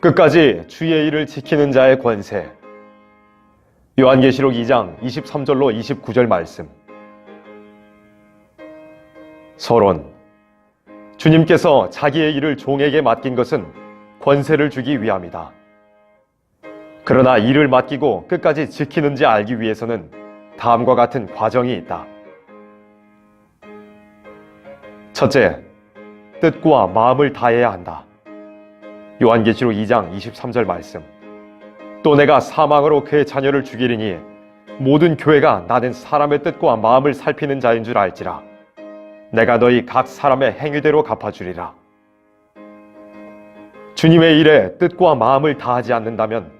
끝까지 주의 일을 지키는 자의 권세. 요한계시록 2장 23절로 29절 말씀. 서론. 주님께서 자기의 일을 종에게 맡긴 것은 권세를 주기 위함이다. 그러나 일을 맡기고 끝까지 지키는지 알기 위해서는 다음과 같은 과정이 있다. 첫째, 뜻과 마음을 다해야 한다. 요한계시록 2장 23절 말씀. 또 내가 사망으로 그의 자녀를 죽이리니 모든 교회가 나는 사람의 뜻과 마음을 살피는 자인 줄 알지라. 내가 너희 각 사람의 행위대로 갚아주리라. 주님의 일에 뜻과 마음을 다하지 않는다면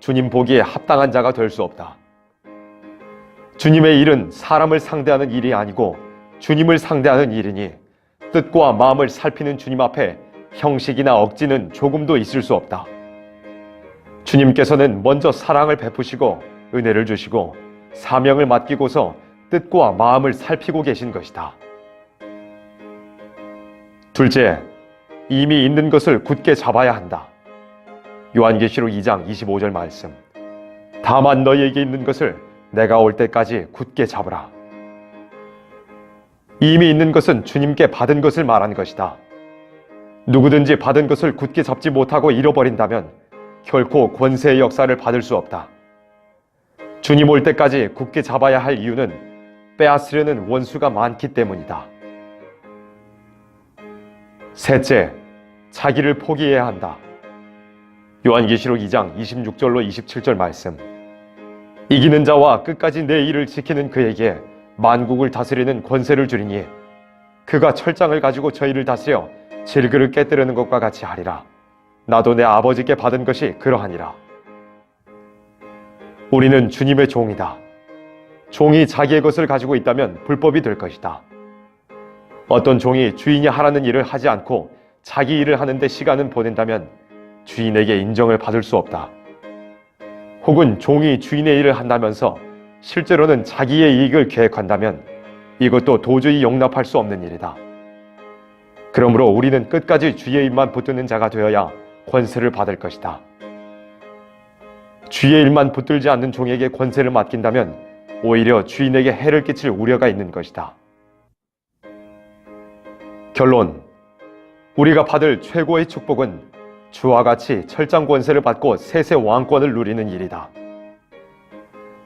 주님 보기에 합당한 자가 될 수 없다. 주님의 일은 사람을 상대하는 일이 아니고 주님을 상대하는 일이니 뜻과 마음을 살피는 주님 앞에 형식이나 억지는 조금도 있을 수 없다. 주님께서는 먼저 사랑을 베푸시고 은혜를 주시고 사명을 맡기고서 뜻과 마음을 살피고 계신 것이다. 둘째, 이미 있는 것을 굳게 잡아야 한다. 요한계시록 2장 25절 말씀. 다만 너희에게 있는 것을 내가 올 때까지 굳게 잡으라. 이미 있는 것은 주님께 받은 것을 말하는 것이다. 누구든지 받은 것을 굳게 잡지 못하고 잃어버린다면 결코 권세의 역사를 받을 수 없다. 주님 올 때까지 굳게 잡아야 할 이유는 빼앗으려는 원수가 많기 때문이다. 셋째, 자기를 포기해야 한다. 요한계시록 2장 26절로 27절 말씀. 이기는 자와 끝까지 내 일을 지키는 그에게 만국을 다스리는 권세를 주리니 그가 철장을 가지고 저희를 다스려 질그를 깨뜨리는 것과 같이 하리라. 나도 내 아버지께 받은 것이 그러하니라. 우리는 주님의 종이다. 종이 자기의 것을 가지고 있다면 불법이 될 것이다. 어떤 종이 주인이 하라는 일을 하지 않고 자기 일을 하는데 시간은 보낸다면 주인에게 인정을 받을 수 없다. 혹은 종이 주인의 일을 한다면서 실제로는 자기의 이익을 계획한다면 이것도 도저히 용납할 수 없는 일이다. 그러므로 우리는 끝까지 주의 일만 붙드는 자가 되어야 권세를 받을 것이다. 주의 일만 붙들지 않는 종에게 권세를 맡긴다면 오히려 주인에게 해를 끼칠 우려가 있는 것이다. 결론. 우리가 받을 최고의 축복은 주와 같이 철장 권세를 받고 세세 왕권을 누리는 일이다.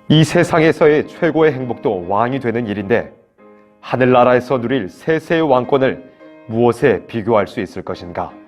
이 세상에서의 최고의 행복도 왕이 되는 일인데 하늘나라에서 누릴 세세의 왕권을 무엇에 비교할 수 있을 것인가?